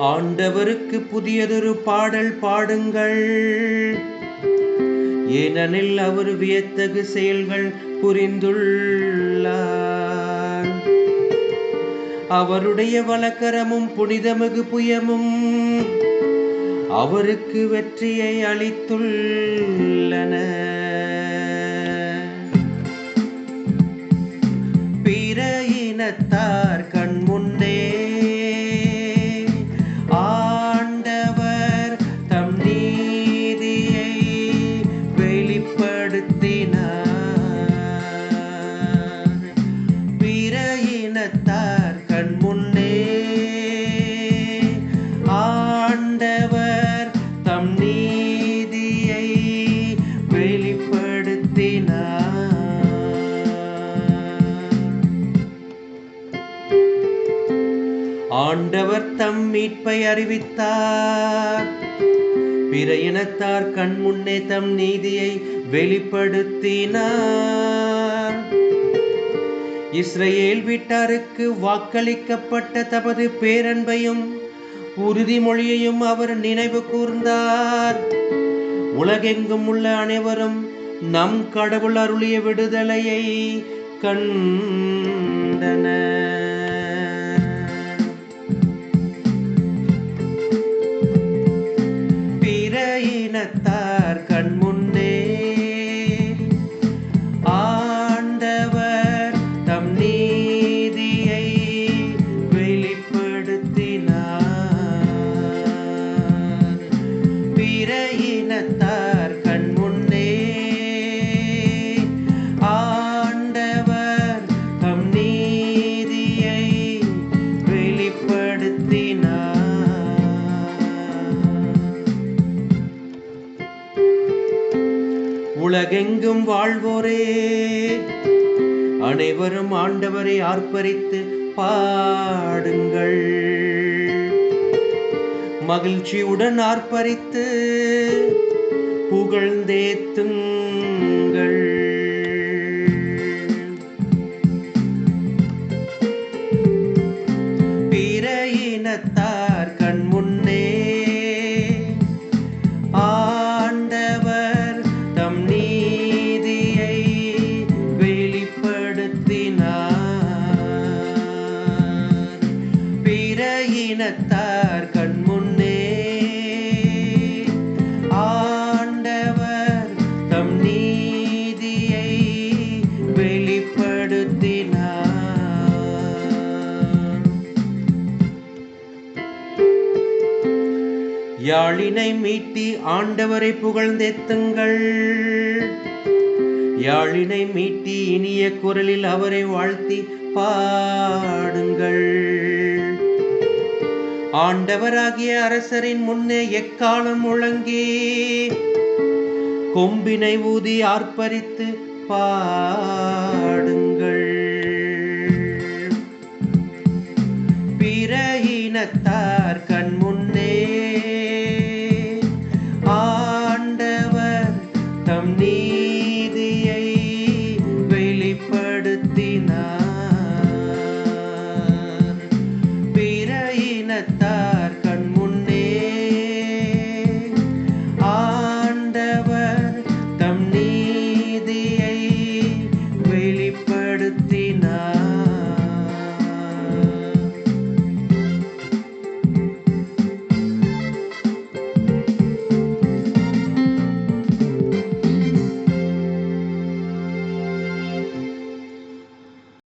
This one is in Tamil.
ஆண்டவருக்கு புதியதொரு பாடல் பாடுங்கள். ஏனெனில் அவர் வியத்தகு செயல்கள் புரிந்துள்ளார். அவருடைய வழக்கரமும் புனிதமிகு புயமும் அவருக்கு வெற்றியை அளித்துள்ளன. ஆண்டவர் தம் மீட்பை அறிவித்தார். பிற இனத்தார் கண் முன்னே தம் நீதியை வெளிப்படுத்தினார். இஸ்ரேல் வீட்டாருக்கு வாக்களிக்கப்பட்ட தமது பேரன்பையும் உறுதிமொழியையும் அவர் நினைவு கூர்ந்தார். உலகெங்கும் உள்ள அனைவரும் நம் கடவுள் அருளிய விடுதலையை கண் உலகெங்கும் வாழ்வோரே. அனைவரும் ஆண்டவரை ஆர்ப்பரித்து பாடுங்கள். மகிழ்ச்சியுடன் ஆர்ப்பரித்து புகழ்ந்தேத்துங்கள் இனத்தார் கண்முன்னே. ஆண்டவர் தம் நீதியை வெளிப்படுத்தினார். யாழினை மீட்டி ஆண்டவரை புகழ்ந்தெத்துங்கள். யாழினை மீட்டி இனிய குரலில் அவரை வாழ்த்தி பாடுங்கள். ஆண்டவராகிய அரசரின் முன்னே எக்காலம் முழங்கி கொம்பினை ஊதி ஆர்ப்பரித்து பாடுங்கள்.